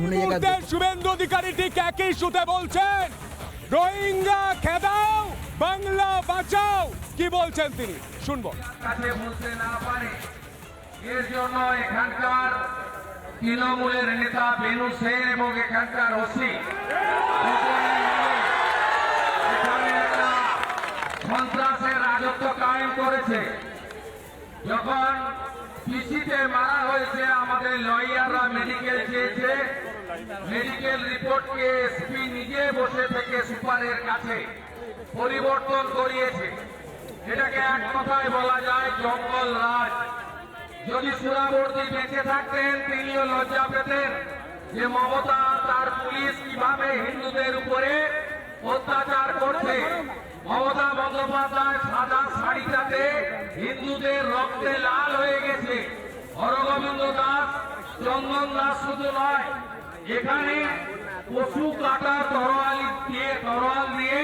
শুভেন্দু অধিকারী ঠিক একই ইস্যুতে বলছেন রোহিঙ্গা খেদাও বাংলা বাঁচাও। কি বলছেন তিনি? শুনব। কাছে বলতে না পারে এর জন্য এখানকার তৃণমূলের নেতা বেনু সেন এবং এখানকার ওসি সন্ত্রাসের রাজত্ব কায়েম করেছে। যখন পিসিতে মারা হয়েছে আমাদের লয়াররা মেডিকেল চেয়েছে মেডিকেল রিপোর্টকে এসপি নিজে বসে থেকে সুপারের কাছে পরিবর্তন করিয়েছে। এটাকে এক কথায় বলা যায় জঙ্গল রাজ। যদি সুরাবর্তী বেঁচে থাকতেন, তিনিও লজ্জা পেতেন যে মমতা তার পুলিশ কীভাবে হিন্দুদের উপরে অত্যাচার করছে। মমতা বন্দ্যোপাধ্যায় সাদা শাড়িটাতে হিন্দুদের রক্তে লাল হয়ে গেছে। হরগোবিন্দ দাস, চন্দন দাস শুধু নয় এখানে পশু কাটার তরোয়াল দিয়ে তরোয়াল দিয়ে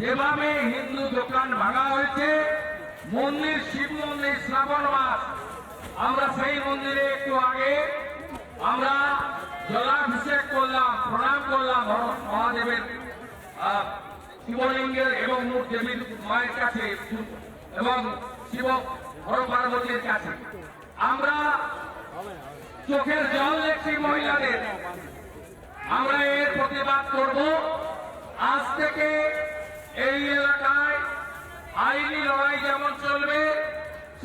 যেভাবে হিন্দু দোকান ভাঙা হয়েছে, মন্দির শিব মন্দির শ্রাবণ মাস। আমরা সেই মন্দিরে একটু আগে আমরা জলাভিষেক করলাম, প্রণাম করলাম মহাদেবের শিবলিঙ্গের এবং দেবীর মায়ের কাছে, এবং শিব হর পার্বতীর কাছে। আমরা চোখের জল দেখছি মহিলাদের। আমরা এর প্রতিবাদ করব। আজ থেকে এই এলাকায় আইনি লড়াই যেমন চলবে,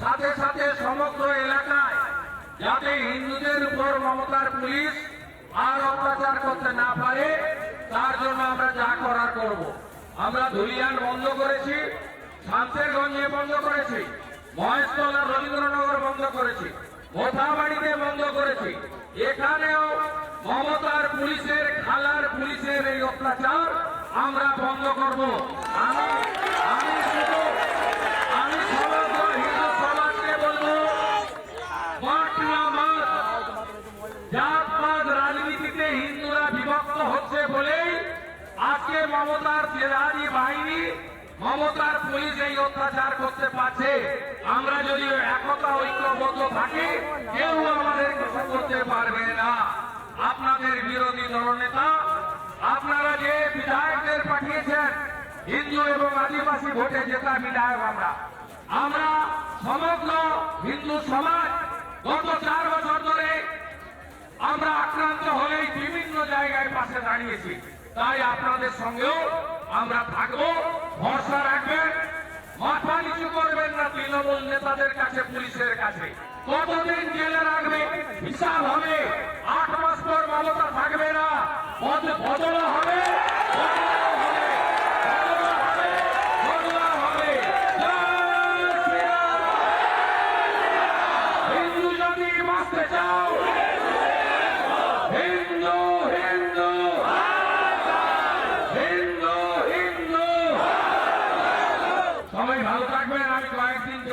সাথে সাথে সমগ্র এলাকায় যাতে হিন্দুদের উপর মমতার পুলিশ আর অত্যাচার করতে না পারে, তার জন্য আমরা যা করার করব। আমরা ধুলিয়ান বন্ধ করেছি, শামশেরগঞ্জে বন্ধ করেছি, মহেশতলা রবীন্দ্রনগর বন্ধ করেছি। মোথাবাড়িতে বন্ধ করেছি। এখানেও মমতার পুলিশের, খালার পুলিশের এই অত্যাচার আমরা বন্ধ করব। আমি হিন্দু সমাজকে বলব, মাঠ না মাঠ রাজনীতিতে হিন্দুরা বিভক্ত হচ্ছে বলেই আজকে মমতার জেলারি বাহিনী মমতার পুলিশ এই অত্যাচার করতে পারছে। আমরা যদি একতা ঐক্যবদ্ধ থাকি, কেউ আমাদের কিছু করতে পারবে না। আপনাদের বিরোধী দলনেতা, আপনারা যে বিধায়কদের পাঠিয়েছেন, হিন্দু এবং আদিবাসী ভোটে জেতা বিধায়ক আমরা। আমরা সমগ্র হিন্দু সমাজ গত চার বছর ধরে আমরা আক্রান্ত হলেই বিভিন্ন জায়গায় পাশে দাঁড়িয়েছি। তাই আপনাদের সঙ্গেও আমরা থাকব, ভরসা রাখবেন, মাথা নিচু করবেন না তৃণমূল নেতাদের কাছে, পুলিশের কাছে। কতদিন জেলে রাখবে? হিসাব হবে। আট মাস পর মমতা থাকবে না। বদ- বদলা হবে বদলা হবে, বদলা হবে, বদলা হবে। জয় শ্রীরাম। হিন্দু যদি বাঁচতে চাও হিন্দু হিন্দু হিন্দু হিন্দু সবাই ভালো থাকবেন আমি কয়েকদিন দেখব এর আগে আমি উলবেড়িয়া পাঠিয়ে